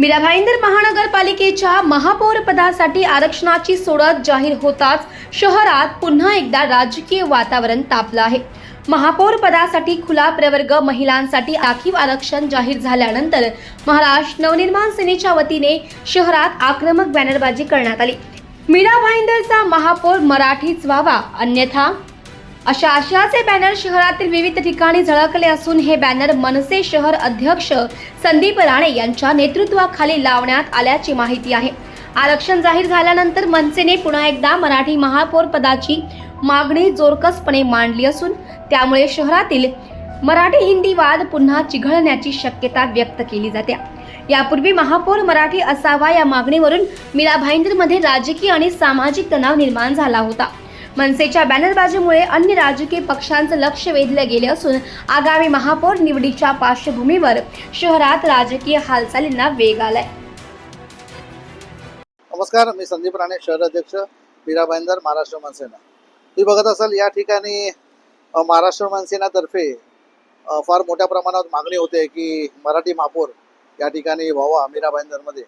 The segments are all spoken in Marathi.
मीरा भाईंदर महानगरपालिकेच्या महापौर पदासाठी आरक्षणाची सोडत जाहीर होताच शहरात पुन्हा एकदा राजकीय वातावरण तापलं आहे. महापौर पदासाठी खुला प्रवर्ग महिलांसाठी राखीव आरक्षण जाहीर झाल्यानंतर महाराष्ट्र नवनिर्माण सेनेच्या वतीने शहरात आक्रमक बॅनरबाजी करण्यात आली. मीरा भाईंदरचा महापौर मराठीच व्हावा अन्यथा अशा आशयाचे बॅनर शहरातील विविध ठिकाणी झळकले असून हे बॅनर मनसे शहर अध्यक्ष संदीप राणे यांच्या नेतृत्वाखाली लावण्यात आल्याची माहिती आहे. आरक्षण जाहीर झाल्यानंतर मनसेने पुन्हा एकदा मराठी महापौर पदाची मागणी जोरकसपणे मांडली असून त्यामुळे शहरातील मराठी हिंदी वाद पुन्हा चिघळण्याची शक्यता व्यक्त केली जाते. यापूर्वी महापौर मराठी असावा या मागणीवरून मीरा भाईंदरमध्ये राजकीय आणि सामाजिक तणाव निर्माण झाला होता. मनसेच्या बॅनरबाजीमुळे अन्य राजकीय पक्षांचं लक्ष वेधलं गेले असून आगामी महापौर निवडीच्या पार्श्वभूमीवर शहरात राजकीय हालचालींना वेग आलाय. नमस्कार मी संदीप राणे शहर अध्यक्ष मीरा भाईंदर महाराष्ट्र मनसेना. तुम्ही बघत असाल या ठिकाणी महाराष्ट्र मनसेनातर्फे फार मोठ्या प्रमाणात मागणी होते की मराठी महापौर या ठिकाणी व्हावा मीरा भाईंदरमध्ये.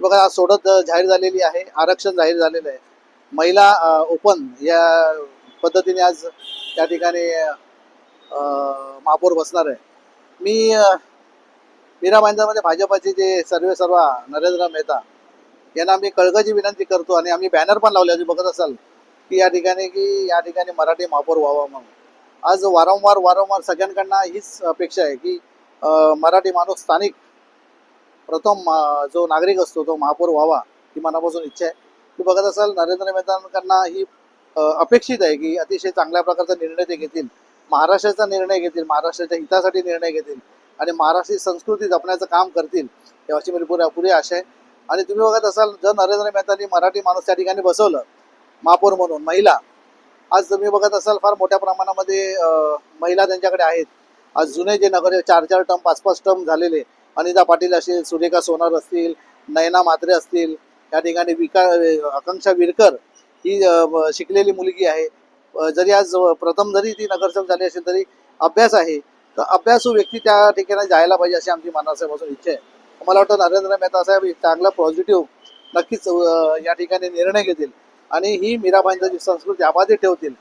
बघा आज सोडत जाहीर झालेली आहे आरक्षण जाहीर झालेलं आहे. महिला ओपन या पद्धतीने आज या ठिकाणी महापौर बसणार आहे. मी मीरा भाईंदरमध्ये भाजपाचे जे सर्वे सर्वा नरेंद्र मेहता यांना मी कळकळीची विनंती करतो आणि आम्ही बॅनर पण लावले तुम्ही बघत असाल की या ठिकाणी की या ठिकाणी मराठी महापौर व्हावा म्हणून. आज वारंवार वारंवार सगळ्यांकडनं हीच अपेक्षा आहे की मराठी माणूस स्थानिक प्रथम जो नागरिक असतो तो महापौर व्हावा ही मनापासून इच्छा आहे. बघत असाल नरेंद्र मेहतांकडनं ही अपेक्षित आहे की अतिशय चांगल्या प्रकारचा निर्णय ते घेतील. महाराष्ट्राचा निर्णय घेतील महाराष्ट्राच्या हितासाठी निर्णय घेतील आणि महाराष्ट्रीय संस्कृती जपण्याचं काम करतील याची माझी पुरे पुरी आशा आहे. आणि तुम्ही बघत असाल जर नरेंद्र मेहतांनी मराठी माणूस त्या ठिकाणी बसवलं महापौर म्हणून महिला आज तुम्ही बघत असाल फार मोठ्या प्रमाणामध्ये महिला त्यांच्याकडे आहेत. आज जुने जे नगर चार चार टर्म पाच पाच टर्म झालेले अनिता पाटील असतील सुरेखा सोनार असतील नयना मात्रे असतील या ठिकाणी विका आकांक्षा विरकर ही शिकलेली मुलगी आहे. जरी आज प्रथम जरी ती नगरसेवक झाली असेल तरी अभ्यास आहे. तर अभ्यासू व्यक्ती त्या ठिकाणी जायला पाहिजे अशी आमची मनासाहेबासून इच्छा आहे. मला वाटतं नरेंद्र मेहता साहेब एक चांगला पॉझिटिव्ह नक्कीच या ठिकाणी निर्णय घेतील. आणि ही मीराबाईंची संस्कृती अबाधित ठेवतील.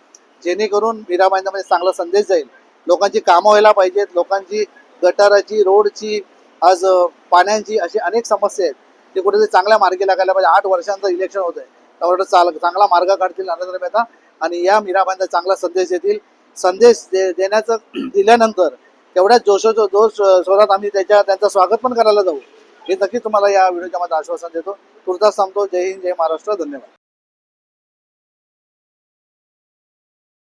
जेणेकरून मीराबाईंमध्ये चांगला संदेश जाईल. लोकांची कामं व्हायला पाहिजेत. लोकांची गटाराची रोडची आज पाण्याची अशी अनेक समस्या आहेत. ते कुठेतरी चांगल्या मार्गी लागायला पाहिजे. आठ वर्षांचं इलेक्शन होत आहे चाल चांगला मार्ग काढतील नरेंद्र मेहता आणि या मीराबाईंना चांगला संदेश देतील. संदेश दे देण्याचं दिल्यानंतर तेवढ्याच जोशो जोश स्वरात आम्ही त्याच्या त्यांचं स्वागत पण करायला जाऊ. हे नक्की तुम्हाला या व्हिडिओच्या मध्ये आश्वासन देतो. तुर्तास थांबतो. जय हिंद जय महाराष्ट्र. धन्यवाद.